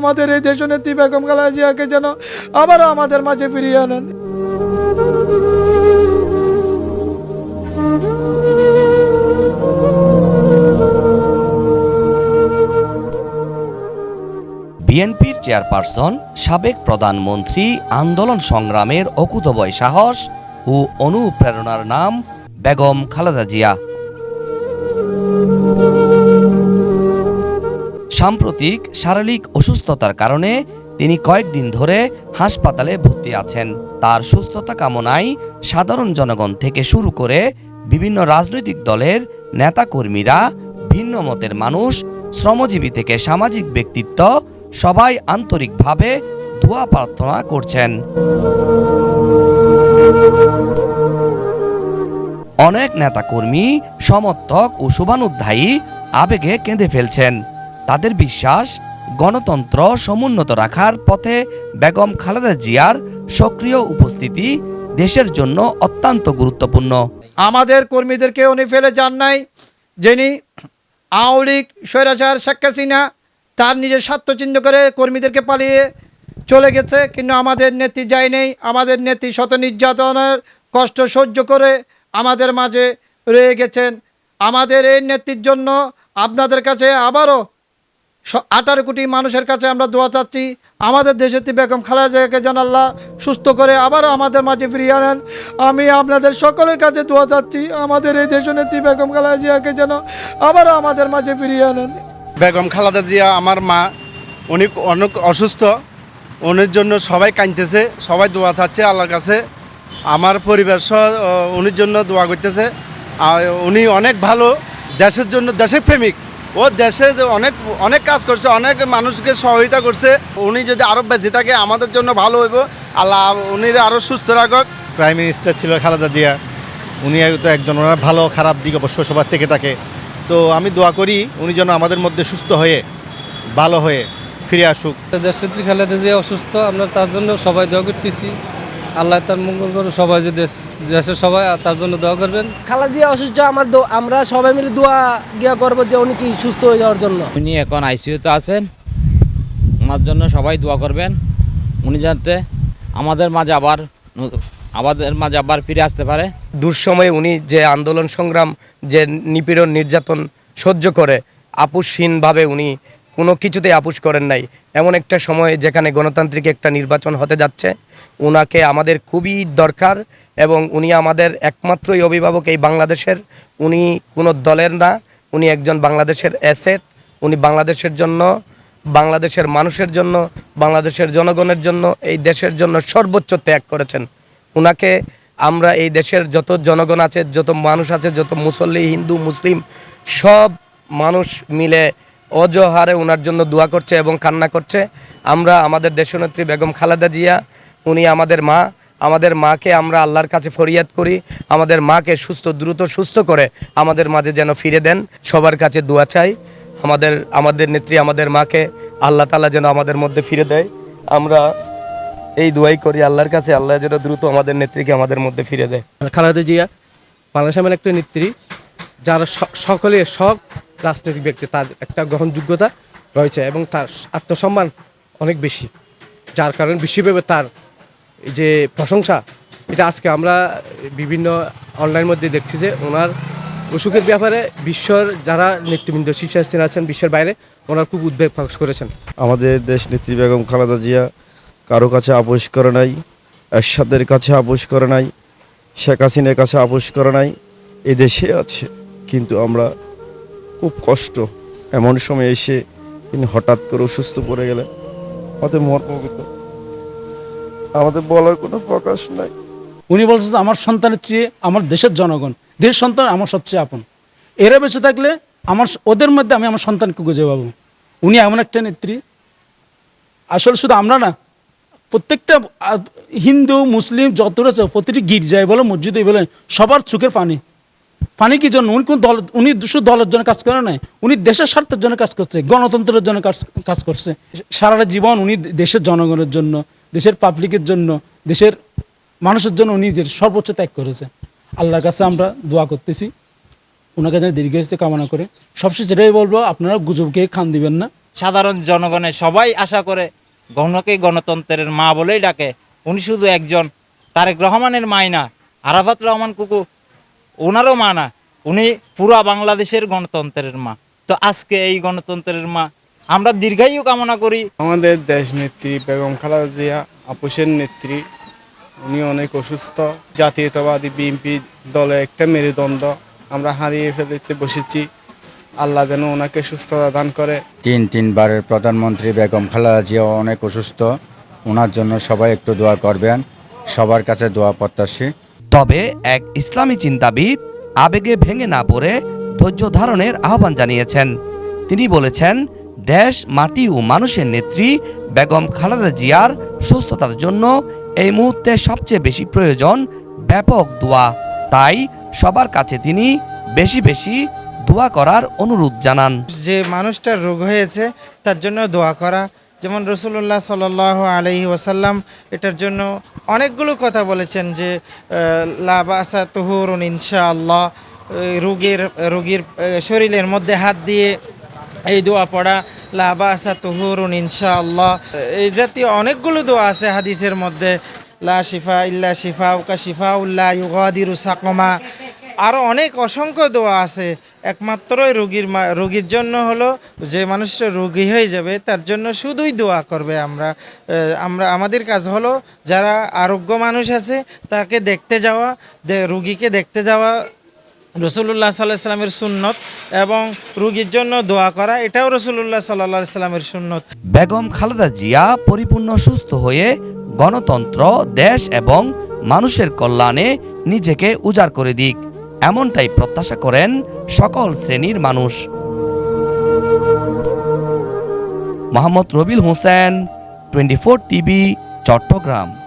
আমাদের এই দেশনেত্রী বেগম খালেদা যেন আবারও আমাদের মাঝে ফিরিয়ে আনেন। বিএনপির চেয়ারপারসন, সাবেক প্রধানমন্ত্রী আন্দোলন সংগ্রামের অকুতবয় সাহস ও অনুপ্রেরণার নাম বেগম খালেদা জিয়া। সাম্প্রতিক শারীরিক অসুস্থতার কারণে তিনি কয়েকদিন ধরে হাসপাতালে ভর্তি আছেন। তার সুস্থতা কামনায় সাধারণ জনগণ থেকে শুরু করে বিভিন্ন রাজনৈতিক দলের নেতাকর্মীরা, ভিন্ন মতের মানুষ, শ্রমজীবী থেকে সামাজিক ব্যক্তিত্ব সবাই আন্তরিকভাবে দোয়া প্রার্থনা করছেন। অনেক নেতাকর্মী, সমর্থক ও শুভানুধ্যায়ী আবেগে কেঁদে ফেলছেন। তাদের বিশ্বাস গণতন্ত্র সমুন্নত রাখার পথে বেগম খালেদা জিয়ার সক্রিয় উপস্থিতি দেশের জন্য অত্যন্ত গুরুত্বপূর্ণ। আমাদের কর্মীদেরকে উনি ফেলে যান নাই, যিনি আওয়ামী লীগ, স্বৈরাচার, শেখ হাসিনা, তার নিজের স্বার্থ চিহ্ন করে কর্মীদেরকে পালিয়ে চলে গেছে, কিন্তু আমাদের নেত্রী যায় নেই, আমাদের নেত্রী শত নির্যাতনের কষ্ট সহ্য করে আমাদের মাঝে রয়ে গেছেন। আমাদের এই নেত্রীর জন্য আপনাদের কাছে আবারও আঠারো কোটি মানুষের কাছে আমরা দোয়া চাচ্ছি। আমাদের দেশের তি বেগম খালেদাকে যেন আল্লাহ সুস্থ করে আবারও আমাদের মাঝে ফিরিয়ে আনেন। আমি আপনাদের সকলের কাছে দোয়া চাচ্ছি, আমাদের এই দেশনেত্রী বেগম খালেদা জিয়াকে যেন আবারও আমাদের মাঝে ফিরিয়ে আনেন। বেগম খালেদা জিয়া আমার মা, উনি অনেক অসুস্থ, উনির জন্য সবাই কাঁদতেছে, সবাই দোয়া চাচ্ছে আল্লাহর কাছে। আমার পরিবার সহ উনির জন্য দোয়া করতেছে। আর উনি অনেক ভালো, দেশের জন্য দেশের প্রেমিক। ও দেশে যে অনেক অনেক কাজ করছে অনেক মানুষকে সহযোগিতা করছে। উনি যদি আরও বেঁচে থাকে আমাদের জন্য ভালো হইব। আল্লাহ উনি আরও সুস্থ রাখক। প্রাইম মিনিস্টার ছিল খালেদা জিয়া। উনি তো একজন ওনার ভালো খারাপ দিক অবশ্য সবার থেকে থাকে। তো আমি দোয়া করি উনি যেন আমাদের মধ্যে সুস্থ হয়ে ভালো হয়ে ফিরে আসুক। দেশনেত্রী খালেদা জিয়া অসুস্থ আমরা তার জন্য সবাই দোয়া করতেছি। আল্লাহ তার মঙ্গল করুন সবাই যে দেশ দেশের সবাই তার জন্য দোয়া করবেন। খালা দিয়ে অসুস্থ আমার আমরা সবাই মিলে দোয়া গিয়া করব যে উনি কি সুস্থ হয়ে যাওয়ার জন্য। উনি এখন আইসিইউতে আছেন। ওনার জন্য সবাই দোয়া করবেন। উনি যাতে আমাদের মাঝে আবার আমাদের মাঝে আবার ফিরে আসতে পারে। দুঃসময়ে উনি যে আন্দোলন সংগ্রাম যে নিপীড়ন নির্যাতন সহ্য করে আপুসহীনভাবে উনি কোনো কিছুতেই আপুস করেন নাই। এমন একটা সময় যেখানে গণতান্ত্রিক একটা নির্বাচন হতে যাচ্ছে, উনাকে আমাদের খুবই দরকার এবং উনি আমাদের একমাত্রই অভিভাবক এই বাংলাদেশের। উনি কোনো দলের না, উনি একজন বাংলাদেশের অ্যাসেট, উনি বাংলাদেশের জন্য, বাংলাদেশের মানুষের জন্য, বাংলাদেশের জনগণের জন্য, এই দেশের জন্য সর্বোচ্চ ত্যাগ করেছেন। উনাকে আমরা এই দেশের যত জনগণ আছে, যত মানুষ আছে, যত মুসল্লি, হিন্দু, মুসলিম, সব মানুষ মিলে অজহারে ওনার জন্য দোয়া করছে এবং কান্না করছে। আমরা আমাদের দেশনেত্রী বেগম খালেদা জিয়া, উনি আমাদের মা, আমাদের মাকে আমরা আল্লাহর কাছে ফরিয়াদ করি, আমাদের মাকে সুস্থ, দ্রুত, সুস্থ করে আমাদের মাঝে যেন ফিরে দেন, সবার কাছে দোয়া চাই। আমাদের আমাদের নেত্রী, আমাদের মাকে আল্লাহ তালা যেন আমাদের মধ্যে ফিরে দেয়। আমরা এই দোয়াই করি আল্লাহর কাছে, আল্লাহ যেন দ্রুত আমাদের নেত্রীকে আমাদের মধ্যে ফিরে দেয়। খালেদা জিয়া বাংলাদেশ এমন একটা নেত্রী যার স- সকলের সব রাজনৈতিক ব্যক্তি, তার একটা গ্রহণযোগ্যতা রয়েছে এবং তার আত্মসম্মান অনেক বেশি। যার কারণে বিশ্বব্যাপী তার যে প্রশংসা, এটা আজকে আমরা বিভিন্ন অনলাইন মধ্যে দেখছি যে ওনার অসুখের ব্যাপারে বিশ্বর যারা নেতৃবৃন্দ, শীর্ষস্থানে আছেন, বিশ্বের বাইরে, ওনার খুব উদ্বেগ প্রকাশ করেছেন। আমাদের দেশ নেত্রী বেগম খালেদা জিয়া কারও কাছে আপোষ করে নাই, এরশাদের কাছে আপোষ করে নাই, শেখ হাসিনের কাছে আপোষ করে নাই এ দেশে আছে। কিন্তু আমরা খুব কষ্ট। এমন সময় এসে তিনি হঠাৎ করে অসুস্থ পড়ে গেলেন। আমাদের মর্মগত আমাদের বলার কোনো প্রকাশ নাই। উনি বলছে যে, আমার সন্তানের চেয়ে আমার দেশের জনগণ দেশ সন্তান আমার সবচেয়ে আপন। এরা বেঁচে থাকলে আমার ওদের মধ্যে আমি আমার সন্তানকে খুঁজে পাবো। উনি এমন একটা নেত্রী। আসলে শুধু আমরা না, প্রত্যেকটা হিন্দু, মুসলিম, যত রয়েছে, প্রতিটি গির্জায় বলো, মসজিদে বলে, সবার চোখের পানি। পানি কি জন্য? উনি কোন দল, উনি শুধু দলের জন্য কাজ করে নাই, উনি দেশের স্বার্থের জন্য কাজ করছে, গণতন্ত্রের জন্য কাজ কাজ করছে। সারাটা জীবন উনি দেশের জনগণের জন্য, দেশের পাবলিকের জন্য, দেশের মানুষের জন্য উনি যে সর্বোচ্চ ত্যাগ করেছে। আল্লাহর কাছে আমরা দোয়া করতেছি। ওনাকে যেন দীর্ঘায়িত কামনা করে। সবশেষে যেটাই বলব, আপনারা গুজবকে খান দিবেন না। সাধারণ জনগণের সবাই আশা করে, গণকে গণতন্ত্রের মা বলেই ডাকে। উনি শুধু একজন, তারেক রহমানের মাই না আরাফাত রহমান কুকু ওনারও মা না উনি পুরা বাংলাদেশের গণতন্ত্রের মা। তো আজকে এই গণতন্ত্রের মা। আমরা দীর্ঘায়ু কামনা করি। আমাদের দেশ নেত্রী বেগম খালেদা জিয়া আপুসের নেত্রী উনি অনেক অসুস্থ জাতীয়তাবাদী বিএনপি দলে একটা মেরুদণ্ড। আমরা হারিয়ে ফেলতে বসেছি। আল্লাহ যেন ওনাকে সুস্থতা দান করে। তিন তিনবারের প্রধানমন্ত্রী বেগম খালেদা জিয়া অনেক অসুস্থ। ওনার জন্য সবাই একটু দোয়া করবেন। সবার কাছে দোয়া প্রত্যাশী। তবে এক ইসলামী চিন্তাবিদ আবেগে ভেঙে না পড়ে ধৈর্য ধারণের আহ্বান জানিয়েছেন। তিনি বলেছেন, দেশ, মাটি ও মানুষের নেত্রী বেগম খালেদা জিয়ার সুস্থতার জন্য এই মুহূর্তে সবচেয়ে বেশি প্রয়োজন ব্যাপক দোয়া। তাই সবার কাছে তিনি বেশি বেশি দোয়া করার অনুরোধ জানান। যে মানুষটার রোগ হয়েছে, তার জন্য দোয়া করা যেমন রসুল্লাহ সাল আলহি ওয়াসাল্লাম এটার জন্য অনেকগুলো কথা বলেছেন যে লাবাসা তহুরুন ইনশা আল্লাহ রোগীর রোগীর শরীরের মধ্যে হাত দিয়ে এই দোয়া পড়া লাবাসা তহুরুন ইনশা আল্লাহ এই জাতীয় অনেকগুলো দোয়া আছে হাদিসের মধ্যে, লা শিফা ইল্লা শিফা উকা শিফা উল্লাহ ইউগাদিরু সাকমা আরও অনেক অসংখ্য দোয়া আছে। একমাত্রই রোগীর রোগীর জন্য হলো যে মানুষটা রোগী হয়ে যাবে, তার জন্য শুধুই দোয়া করবে আমরা। আমরা, আমাদের কাজ হলো যারা আরোগ্য মানুষ আছে, তাকে দেখতে যাওয়া রুগীকে দেখতে যাওয়া রসুল্লাহ সাল্লাহ সাল্লামের সুন্নত এবং রুগীর জন্য দোয়া করা, এটাও রসুল্লাহ সাল্লাহ সাল্লামের সুন্নত। বেগম খালেদা জিয়া পরিপূর্ণ সুস্থ হয়ে গণতন্ত্র, দেশ এবং মানুষের কল্যাণে নিজেকে উজাড় করে দিক। এমনটাই প্রত্যাশা করেন সকল শ্রেণির মানুষ। Mohammad Robil Hossain twenty four TV Chattogram.